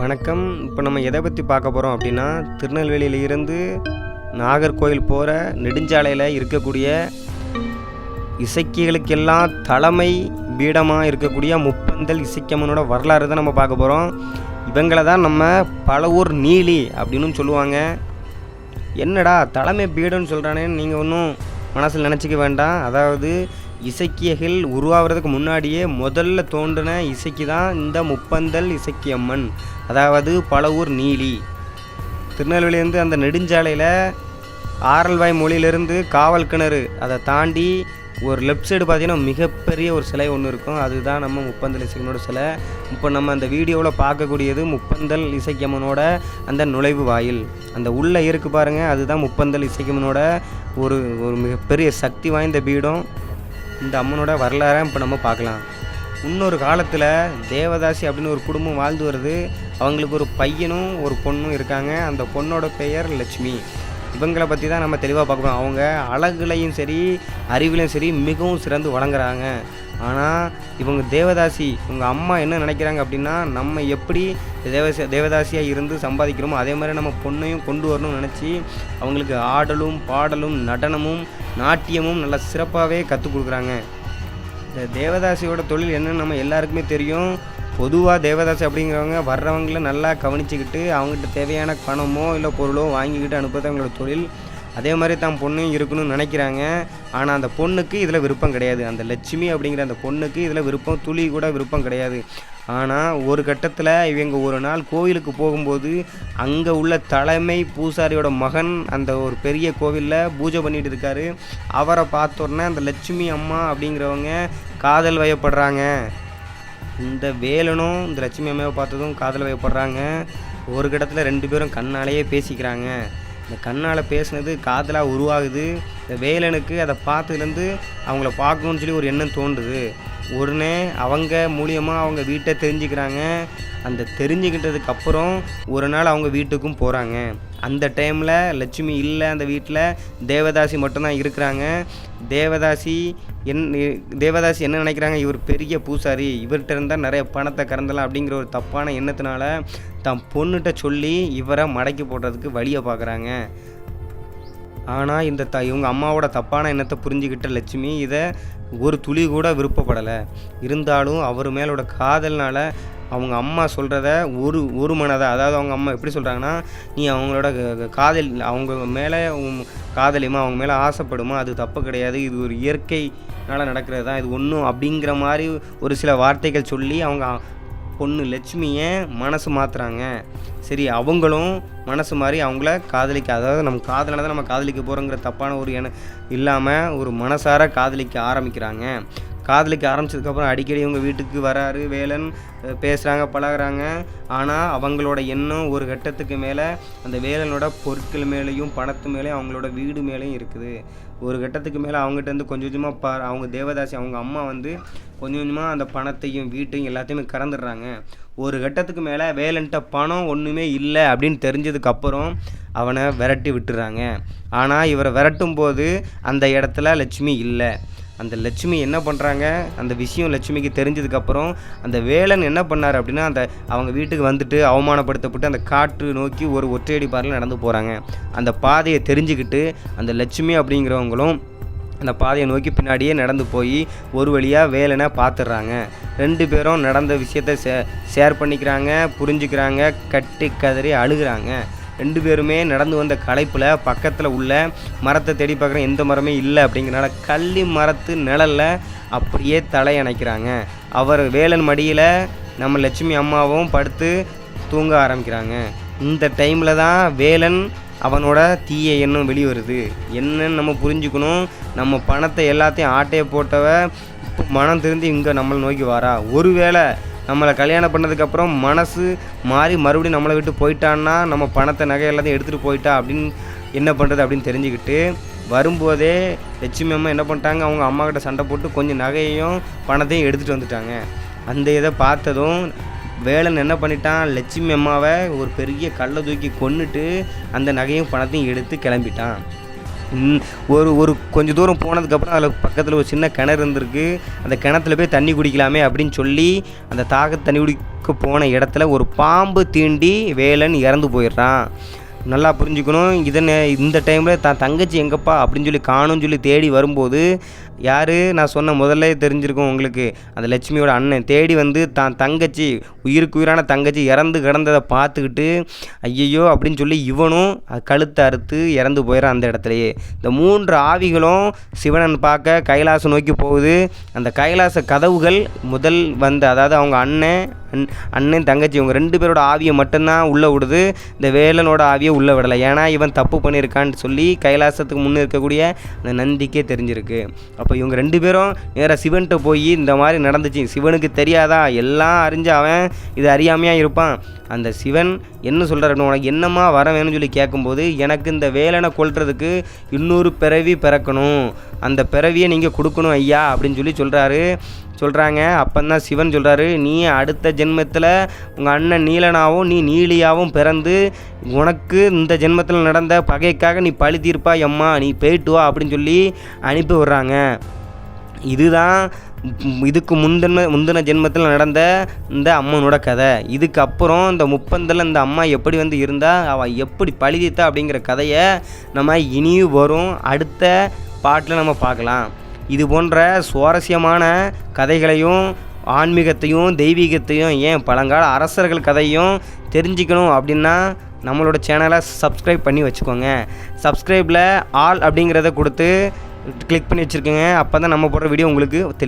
வணக்கம். இப்போ நம்ம எதை பற்றி பார்க்க போகிறோம் அப்படின்னா திருநெல்வேலியிலிருந்து நாகர்கோயில் போகிற நெடுஞ்சாலையில் இருக்கக்கூடிய இசைக்கிகளுக்கெல்லாம் தலைமை பீடமாக இருக்கக்கூடிய முப்பந்தல் இசைக்கம்மனோட வரலாறு தான் நம்ம பார்க்க போகிறோம் இவங்கள தான் நம்ம பலவூர் நீலி அப்படின்னு சொல்லுவாங்க. என்னடா தலைமை பீடம்னு சொல்கிறானே நீங்கள் ஒன்றும் மனசில் நினச்சிக்க வேண்டாம். அதாவது இசக்கியர்கள் உருவாகிறதுக்கு முன்னாடியே முதல்ல தோன்றின இசைக்கு தான் இந்த முப்பந்தல் இசக்கியம்மன் அதாவது பழவூர் நீலி. திருநெல்வேலியிலேருந்து அந்த நெடுஞ்சாலையில் ஆரல்வாய் மொழியிலேருந்து காவல் கிணறு அதை தாண்டி ஒரு லெஃப்ட் சைடு பார்த்தீங்கன்னா மிகப்பெரிய ஒரு சிலை ஒன்று இருக்கும். அதுதான் நம்ம முப்பந்தல் இசைக்கனோட சிலை. இப்போ நம்ம அந்த வீடியோவில் பார்க்கக்கூடியது முப்பந்தல் இசைக்கம்மனோட அந்த நுழைவு வாயில். அந்த உள்ளே இருக்கு பாருங்கள் அதுதான் முப்பந்தல் இசைக்கம்மனோட ஒரு ஒரு மிகப்பெரிய சக்தி வாய்ந்த பீடம். இந்த அம்மனோட வரலாறை இப்போ நம்ம பார்க்கலாம். இன்னொரு காலத்தில் தேவதாசி அப்படின்னு ஒரு குடும்பம் வாழ்ந்து வருது. அவங்களுக்கு ஒரு பையனும் ஒரு பொண்ணும் இருக்காங்க. அந்த பொண்ணோட பெயர் லட்சுமி. இவங்களை பற்றி தான் நம்ம தெளிவாக பார்க்குறோம் அவங்க அழகுலையும் சரி அறிவிலையும் சரி மிகவும் சிறந்து வழங்குறாங்க. ஆனால் இவங்க தேவதாசி இவங்க அம்மா என்ன நினைக்கிறாங்க அப்படின்னா நம்ம எப்படி தேவச தேவதாசியாக இருந்து சம்பாதிக்கிறோமோ அதே மாதிரி நம்ம பொண்ணையும் கொண்டு வரணும்னு நினச்சி அவங்களுக்கு ஆடலும் பாடலும் நடனமும் நாட்டியமும் நல்லா சிறப்பாகவே கற்றுக் கொடுக்குறாங்க. இந்த தேவதாசியோட தொழில் என்னன்னு நம்ம எல்லாருக்குமே தெரியும். பொதுவாக தேவதாசி அப்படிங்கிறவங்க வர்றவங்கள நல்லா கவனிச்சுக்கிட்டு அவங்ககிட்ட தேவையான பணமோ இல்லை பொருளோ வாங்கிக்கிட்டு அனுப்புறது அவங்களோட தொழில். அதே மாதிரி தான் பொண்ணும் இருக்கணும்னு நினைக்கிறாங்க. ஆனால் அந்த பொண்ணுக்கு இதில் விருப்பம் கிடையாது. அந்த லட்சுமி அப்படிங்கிற அந்த பொண்ணுக்கு இதில் விருப்பம் துளி கூட விருப்பம் கிடையாது. ஆனால் ஒரு கட்டத்தில் இவங்க ஒரு நாள் கோவிலுக்கு போகும்போது அங்கே உள்ள தலைமை பூசாரியோட மகன் அந்த ஒரு பெரிய கோவிலில் பூஜை பண்ணிட்டு இருக்காரு. அவரை பார்த்தோன்னே அந்த லட்சுமி அம்மா அப்படிங்கிறவங்க காதல் வயப்படுறாங்க. இந்த வேலனும் இந்த லட்சுமி அம்மாவை பார்த்ததும் காதல் வயப்படுறாங்க. ஒரு கட்டத்தில் ரெண்டு பேரும் கண்ணாலேயே பேசிக்கிறாங்க. இந்த கண்ணால் பேசுனது காதலாக உருவாகுது. இந்த வேலனுக்கு அதை பார்த்ததுலேருந்து அவங்கள பார்க்கணுன்னு சொல்லி ஒரு எண்ணம் தோன்றுது. உடனே அவங்க மூலியமாக அவங்க வீட்டை தெரிஞ்சுக்கிறாங்க. அந்த தெரிஞ்சுக்கிட்டதுக்கப்புறம் ஒரு நாள் அவங்க வீட்டுக்கும் போகிறாங்க அந்த டைமில் லட்சுமி இல்லை அந்த வீட்டில் தேவதாசி மட்டும்தான் இருக்கிறாங்க. தேவதாசி என் தேவதாசி என்ன நினைக்கிறாங்க? இவர் பெரிய பூசாரி இவர்கிட்ட இருந்தால் நிறைய பணத்தை கறந்தலாம் அப்படிங்கிற ஒரு தப்பான எண்ணத்தினால தம் பொண்ணுகிட்ட சொல்லி இவரை மடக்கி போடுறதுக்கு வழியை பார்க்குறாங்க. ஆனால் இந்த த இவங்க அம்மாவோட தப்பான எண்ணத்தை புரிஞ்சுக்கிட்ட லட்சுமி இதை ஒரு துளி கூட விருப்பப்படலை. இருந்தாலும் அவர் மேலோட காதல்னால் அவங்க அம்மா சொல்கிறத ஒரு ஒரு மனதை அதாவது அவங்க அம்மா எப்படி சொல்கிறாங்கன்னா நீ அவங்களோட காதல் அவங்க மேலே காதலியுமா காதலிமா அவங்க மேலே ஆசைப்படுமா? அது தப்பு கிடையாது. இது ஒரு இயற்கைனால் நடக்கிறது தான் இது ஒன்றும் அப்படிங்கிற மாதிரி ஒரு சில வார்த்தைகள் சொல்லி அவங்க பொண்ணு லட்சுமியை மனசு மாற்றுறாங்க சரி அவங்களும் மனசு மாதிரி அவங்கள காதலிக்க அதாவது நம்ம காதலான தான் நம்ம காதலிக்க போகிறோங்கிற தப்பான ஒரு எண்ணம் இல்லாமல் ஒரு மனசார காதலிக்க ஆரம்பிக்கிறாங்க. காதலிக்க ஆரம்பிச்சதுக்கப்புறம் அடிக்கடி இவங்க வீட்டுக்கு வராரு வேலன் பேசுகிறாங்க பழகுறாங்க. ஆனால் அவங்களோட எண்ணம் ஒரு கட்டத்துக்கு மேலே அந்த வேலனோட பொருட்கள் மேலேயும் பணத்து மேலேயும் அவங்களோட வீடு மேலேயும் இருக்குது. ஒரு கட்டத்துக்கு மேலே அவங்ககிட்ட இருந்து கொஞ்சம் கொஞ்சமாக பா அவங்க தேவதாசி அவங்க அம்மா வந்து கொஞ்சம் கொஞ்சமாக அந்த பணத்தையும் வீட்டையும் எல்லாத்தையுமே கறந்துடுறாங்க. ஒரு கட்டத்துக்கு மேலே வேலன்ட்ட பணம் ஒன்றுமே இல்லை அப்படின்னு தெரிஞ்சதுக்கப்புறம் அவனை விரட்டி விட்டுறாங்க. ஆனால் இவரை விரட்டும் போது அந்த இடத்துல லட்சுமி இல்லை. அந்த லட்சுமி என்ன பண்ணுறாங்க அந்த விஷயம் லட்சுமிக்கு தெரிஞ்சதுக்கப்புறம் அந்த வேலன் என்ன பண்ணார் அப்படின்னா அந்த அவங்க வீட்டுக்கு வந்துட்டு அவமானப்படுத்தப்பட்டு அந்த காற்று நோக்கி ஒரு ஒற்றையடி பாறையில் நடந்து போகிறாங்க அந்த பாதையை தெரிஞ்சுக்கிட்டு அந்த லட்சுமி அப்படிங்கிறவங்களும் அந்த பாதையை நோக்கி பின்னாடியே நடந்து போய் ஒரு வழியாக வேலைனா பார்த்துடுறாங்க. ரெண்டு பேரும் நடந்த விஷயத்த ஷே ஷேர் பண்ணிக்கிறாங்க புரிஞ்சுக்கிறாங்க கட்டி கதறி அழுகுறாங்க. ரெண்டு பேருமே நடந்து வந்த களைப்பில் பக்கத்தில் உள்ள மரத்தை தேடி பார்க்குற எந்த மரமே இல்லை அப்படிங்கிறனால கள்ளி மரத்து நிழலில் அப்படியே தலையணைக்கிறாங்க அவர் வேலன் மடியில் நம்ம லட்சுமி அம்மாவும் படுத்து தூங்க ஆரம்பிக்கிறாங்க. இந்த டைமில் தான் வேலன் அவனோட தீய எண்ணம் வெளிவருது. என்னன்னு நம்ம புரிஞ்சுக்கணும். நம்ம பணத்தை எல்லாத்தையும் ஆட்டையை போட்டவ இப்போ மனம் திருந்தி இங்கே நம்மளை நோக்கி வாரா. ஒருவேளை நம்மளை கல்யாணம் பண்ணதுக்கப்புறம் மனசு மாறி மறுபடியும் நம்மளை விட்டு போயிட்டான்னா நம்ம பணத்தை நகை எல்லாத்தையும் எடுத்துகிட்டு போயிட்டா அப்படின்னு என்ன பண்ணுறது அப்படின்னு தெரிஞ்சுக்கிட்டு வரும்போதே லட்சுமி அம்மா என்ன பண்ணிட்டாங்க? அவங்க அம்மாக்கிட்ட சண்டை போட்டு கொஞ்சம் நகையையும் பணத்தையும் எடுத்துகிட்டு வந்துட்டாங்க. அந்த இதை பார்த்ததும் வேலன் என்ன பண்ணிட்டான்? லட்சுமி அம்மாவை ஒரு பெரிய கல்லை தூக்கி கொன்னுட்டு அந்த நகையும் பணத்தையும் எடுத்து கிளம்பிட்டான். ஒரு ஒரு கொஞ்சம் தூரம் போனதுக்கப்புறம் அதில் பக்கத்தில் ஒரு சின்ன கிணறு இருந்திருக்கு. அந்த கிணத்துல போய் தண்ணி குடிக்கலாமே அப்படின்னு சொல்லி அந்த தாக தண்ணி குடிக்க போன இடத்துல ஒரு பாம்பு தீண்டி வேலன் இறந்து போயிடுறான். நல்லா புரிஞ்சுக்கணும் இதனை இந்த டைமில் தான் தங்கச்சி எங்கப்பா அப்படின்னு சொல்லி காணும்னு சொல்லி தேடி வரும்போது யார்? நான் சொன்ன முதல்ல தெரிஞ்சிருக்கும் உங்களுக்கு. அந்த லட்சுமியோட அண்ணன் தேடி வந்து தான் தங்கச்சி உயிருக்கு உயிரான தங்கச்சி இறந்து கிடந்ததை பார்த்துக்கிட்டு ஐயையோ அப்படின்னு சொல்லி இவனும் கழுத்தை அறுத்து இறந்து போயிடறான் அந்த இடத்துலையே. இந்த மூன்று ஆவிகளும் சிவனன் பார்க்க கைலாசம் நோக்கி போகுது. அந்த கைலாச கதவுகள் முதல் வந்த அதாவது அவங்க அண்ணன் அண் அண்ணன் தங்கச்சி இவங்க ரெண்டு பேரோட ஆவியை மட்டும்தான் உள்ளே விடுது. இந்த வேலனோட ஆவியை உள்ளே விடலை. ஏன்னா இவன் தப்பு பண்ணியிருக்கான்னு சொல்லி கைலாசத்துக்கு முன்னே இருக்கக்கூடிய அந்த நந்திக்கே தெரிஞ்சிருக்கு. அப்போ இவங்க ரெண்டு பேரும் நேராக சிவன்கிட்ட போய் இந்த மாதிரி நடந்துச்சு. சிவனுக்கு தெரியாதா? எல்லாம் அறிஞ்ச அவன் இது அறியாமையாக இருப்பான். அந்த சிவன் என்ன சொல்கிறாரு உனக்கு என்னம்மா வர வேணும்னு சொல்லி கேட்கும்போது எனக்கு இந்த வேலனை கொள்றதுக்கு இன்னொரு பிறவி பிறக்கணும். அந்த பிறவியை நீங்கள் கொடுக்கணும் ஐயா அப்படின்னு சொல்லி சொல்கிறாரு சொல்கிறாங்க தான் சிவன் சொல்கிறாரு நீ அடுத்த ஜென்மத்தில் உங்கள் அண்ணன் நீலனாகவும் நீ நீலியாகவும் பிறந்து உனக்கு இந்த ஜென்மத்தில் நடந்த பகைக்காக நீ பழி தீர்ப்பா எம்மா நீ போயிட்டு வா அப்படின்னு சொல்லி அனுப்பி விட்றாங்க. இதுதான் இதுக்கு முந்தின முந்தின ஜென்மத்தில் நடந்த இந்த அம்மனோட கதை. இதுக்கு அப்புறம் இந்த முப்பந்தில் இந்த அம்மா எப்படி வந்து இருந்தால் அவள் எப்படி பழுதித்தா அப்படிங்கிற கதையை நம்ம இனியும் வரும் அடுத்த பாட்டில் நம்ம பார்க்கலாம். இது போன்ற சுவாரஸ்யமான கதைகளையும் ஆன்மீகத்தையும் தெய்வீகத்தையும் ஏன் பழங்கால அரசர்கள் கதையும் தெரிஞ்சுக்கணும் அப்படின்னா நம்மளோட சேனலை சப்ஸ்கிரைப் பண்ணி வச்சுக்கோங்க. சப்ஸ்கிரைபில் ஆல் அப்படிங்கிறத கொடுத்து கிளிக் பண்ணி வச்சுருக்கேங்க. அப்போ தான் நம்ம போடுற வீடியோ உங்களுக்கு தெளி